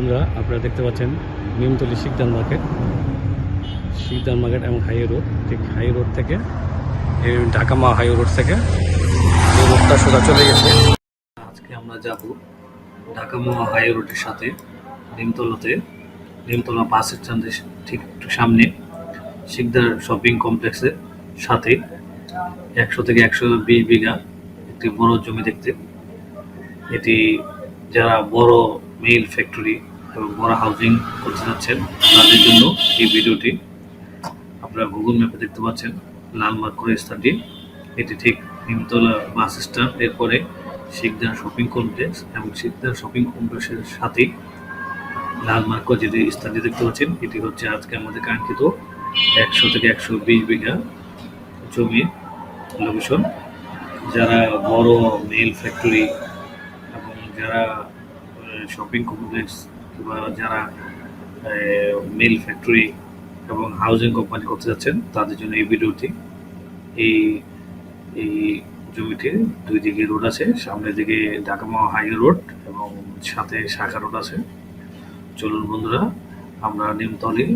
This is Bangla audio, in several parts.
বন্ধুরা, আপনারা দেখতে পাচ্ছেন নিমতলি শিকদান মার্কেট। শিকদান মার্কেট এবং হাই রোড, ঠিক হাই রোড থেকে ঢাকা মা হাই রোড থেকে রোডটা সোজা চলে গেছে। আজকে আমরা যাব ঢাকা মা হাই রোডের সাথে নিমতলাতে। নিমতলা বাস স্ট্যান্ডের ঠিক একটু সামনে শিকদার শপিং কমপ্লেক্সের সাথে একশো থেকে একশো বিশ বিঘা একটি বড় জমি দেখতে। এটি যারা বড় মেইল ফ্যাক্টরি এবং বড় হাউজিং করতে যাচ্ছেন, তাদের জন্য এই ভিডিওটি আপনারা গুগল ম্যাপে দেখতে পাচ্ছেন লালমার্গ করে স্থানটি। এটি ঠিক নিমতলা বাস স্ট্যান্ড এরপরে শিকদার শপিং কমপ্লেক্স এবং শিকদার শপিং কমপ্লেক্সের সাথেই লালমার্গ করে যেটি স্থানটি দেখতে পাচ্ছেন। এটি হচ্ছে আজকে আমাদের কাঙ্ক্ষিত একশো থেকে একশো বিশ বিঘা জমি লোকেশন যারা বড় মেল ফ্যাক্টরি এবং যারা শপিং কমপ্লেক্স কিংবা যারা মেল ফ্যাক্টরি এবং হাউজিং কোম্পানি করতে যাচ্ছেন, তাদের জন্য এই ভিডিওটি, এই এই জমিটির দুই দিকে রোড আছে, সামনের দিকে ঢাকামা হাইওয়ে রোড এবং সাথে শাখা রোড আছে। চলুন বন্ধুরা, আমরা নিমতলি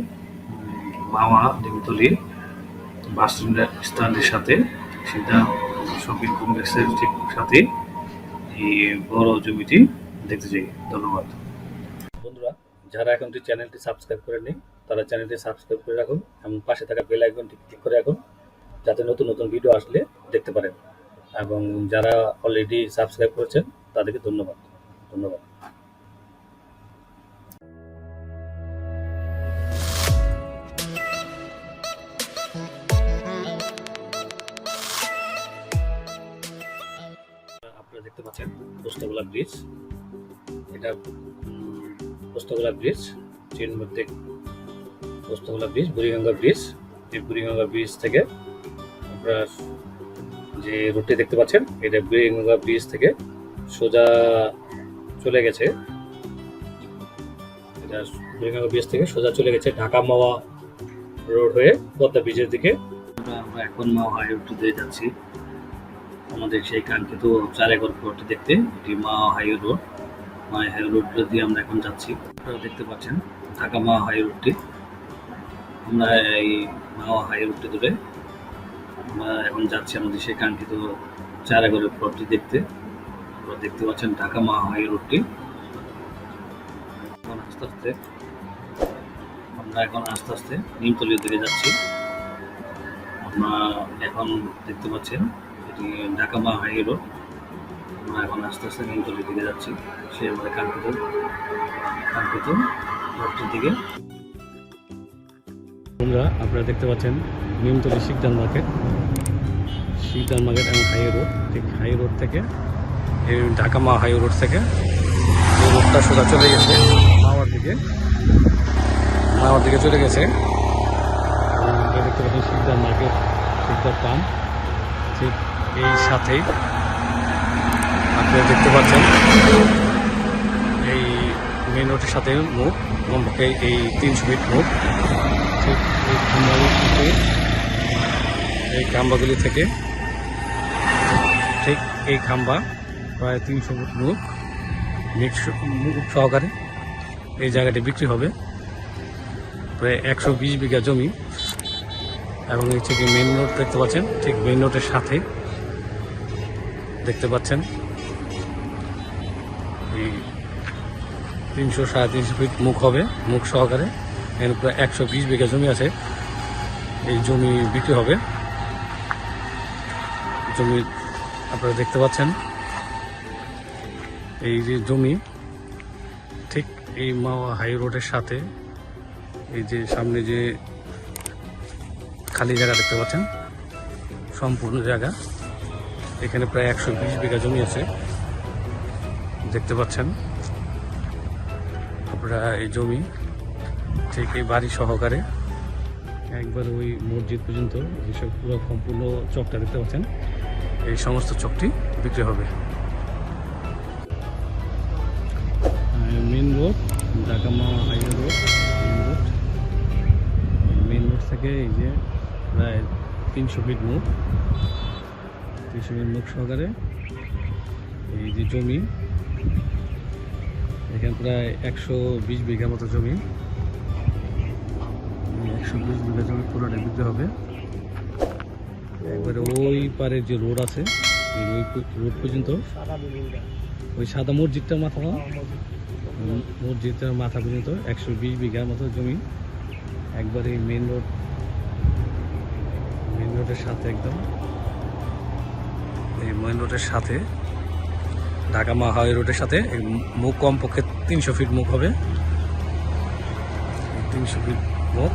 মামা নিমতলি বাস স্ট্যান্ডের সাথে সেটা শপিং কমপ্লেক্সের ঠিক সাথে এই বড় জমিটি দেখতে চাই। ধন্যবাদ। যারা এখনটি চ্যানেলটি সাবস্ক্রাইব করে করেননি তারা চ্যানেলটি সাবস্ক্রাইব করে রাখুন এবং পাশে থাকা বেল আইকনটি ক্লিক করে রাখুন, যাতে নতুন নতুন ভিডিও আসলে দেখতে পারেন। এবং যারা অলরেডি সাবস্ক্রাইব করেছেন, তাদেরকে ধন্যবাদ। ধন্যবাদ। আপনারা দেখতে পাচ্ছেন পোস্তগোলা ব্রিজ এটা পোস্তগোলা ব্রিজ চীন মধ্যে পোস্তগোলা ব্রিজ, বুড়িগঙ্গা ব্রিজ। এই বুড়িগঙ্গা ব্রিজ থেকে আপনারা যে রুটটি দেখতে পাচ্ছেন, এটা বুড়িগঙ্গা ব্রিজ থেকে সোজা চলে গেছে। এটা বুড়িগঙ্গা ব্রিজ থেকে সোজা চলে গেছে ঢাকা মাওয়া রোড হয়ে পদ্মা ব্রিজের দিকে। আমরা আমরা এখন মাওয়া দিয়ে যাচ্ছি। আমাদের সেই কাঙ্ক্ষিত চারেগর প্লটটি দেখতে, এটি Mawa high road Mawa high road দিয়ে আমরা এখন যাচ্ছি। আপনারা দেখতে পাচ্ছেন, ঢাকা মা হাই রোডটি। আমরা এই মা হাই রোডটি ধরে আমরা এখন যাচ্ছি আমাদের সেই কাঙ্ক্ষিত চারাগরের প্লটটি দেখতে। আপনারা দেখতে পাচ্ছেন ঢাকা মা হাই রোডটি। এখন আস্তে আস্তে আমরা এখন আস্তে আস্তে নিমতলির দিকে যাচ্ছি। আমরা এখন দেখতে পাচ্ছেন এটি ঢাকা মা হাই রোড। আমরা এখন আস্তে আস্তে নিমতলির দিকে যাচ্ছি। সে আমাদের কাঙ্ক্ষিত কাঙ্ক্ষিত রোডটির দিকে। বন্ধুরা, আপনারা দেখতে পাচ্ছেন নিমতলি শিকদান মার্কেট। শিকদান মার্কেট এবং হাই রোড। ঠিক হাই রোড থেকে ঢাকা মা হাই রোড থেকে রোডটা সোজা চলে গেছে মাওয়ার দিকে। মাওয়ার দিকে চলে গেছে। দেখতে পাচ্ছেন শিকদার মার্কেট, শিকদার পাম্প। ঠিক এই সাথেই আপনারা দেখতে পাচ্ছেন। এই মেন রোডের সাথে মুখ কমপক্ষে এই তিনশো ফিট মুখ ঠিক এই খাম্বাগুলি থেকে, এই খাম্বাগুলি থেকে, ঠিক এই খাম্বা প্রায় তিনশো ফুট মুখ মিক্স মুখ সহকারে এই জায়গাটি বিক্রি হবে। প্রায় একশো বিশ বিঘা জমি। এবং এই থেকে মেন রোড দেখতে পাচ্ছেন, ঠিক মেন রোডের সাথে দেখতে পাচ্ছেন। তিনশো সাড়ে তিনশো ফিট মুখ হবে, মুখ সহকারে। এখানে প্রায় একশো বিশ বিঘা জমি আছে। এই জমি বিক্রি হবে। জমি আপনারা দেখতে পাচ্ছেন। এই যে জমি, ঠিক এই মাওয়া হাই রোডের সাথে, এই যে সামনে যে খালি জায়গা দেখতে পাচ্ছেন, সম্পূর্ণ জায়গা। এখানে প্রায় একশো বিশ বিঘা জমি আছে। দেখতে পাচ্ছেন। আপনারা এই জমি এই বাড়ি সহকারে একবার ওই মসজিদ পর্যন্ত এইসব পুরো সম্পূর্ণ চকটা দেখতে পাচ্ছেন, এই সমস্ত চকটি বিক্রি হবে। Main road ঢাকামা highway road main road main road থেকে এই যে প্রায় তিনশো ফিট মুখ তিনশো ফিট মুখ সহকারে এই যে জমি এখানে প্রায় একশো বিশ বিঘা মতো জমি। একশো বিশ বিঘা জমি পুরোটা বিক্রি হবে। একবারে ওই পারে যে রোড আছে রোড পর্যন্ত। ওই সাদা মসজিদটার মাথা? মসজিদটার মাথা পর্যন্ত একশো বিশ বিঘার মতো জমি। একবারে মেন রোড মেন রোডের সাথে একদম। এই মেন রোডের সাথে ঢাকা মা রোডের সাথে। মুখ কমপক্ষে তিনশো ফিট মুখ হবে। তিনশো ফিট মুখ।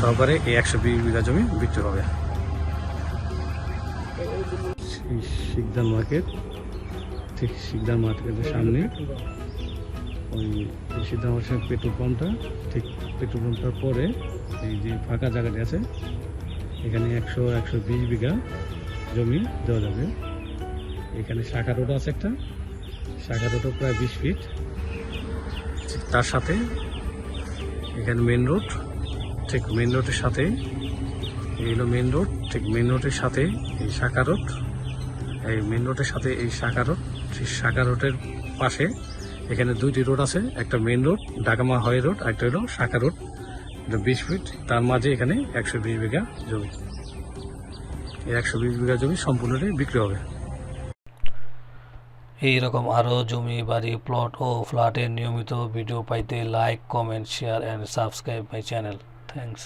সহকারে এই একশো বিশ বিঘা জমি বিক্রি হবে। শিকদার মার্কেট, ঠিক শিকদার মার্কেটের সামনে। ওই শিকদার মার্কেটের পেট্রোল পাম্পটা, ঠিক পেট্রোল পাম্পটার পরে এই যে ফাঁকা জায়গাটি আছে, এখানে একশো একশো বিশ বিঘা জমি দেওয়া যাবে। এখানে শাখা রোড আছে একটা। শাখা রোডও প্রায় বিশ ফিট। তার সাথে এখানে মেন রোড ঠিক মেন রোডের সাথে, এই হলো মেন রোড ঠিক মেন রোডের সাথে এই শাখা রোড, এই মেন রোডের সাথে এই শাখা রোড সেই শাখা রোডের পাশে এখানে দুইটি রোড আছে, একটা মেন রোড ডাকামা হয় রোড একটা হলো শাখা রোড। বিশ ফিট, তার মাঝে এখানে একশো বিশ বিঘা জমি। একশো বিশ বিঘা জমি সম্পূর্ণটাই বিক্রি হবে। এই রকম আরও জমি, বাড়ি প্লট ও ফ্ল্যাটের নিয়মিত ভিডিও পাইতে like comment share and subscribe my channel thanks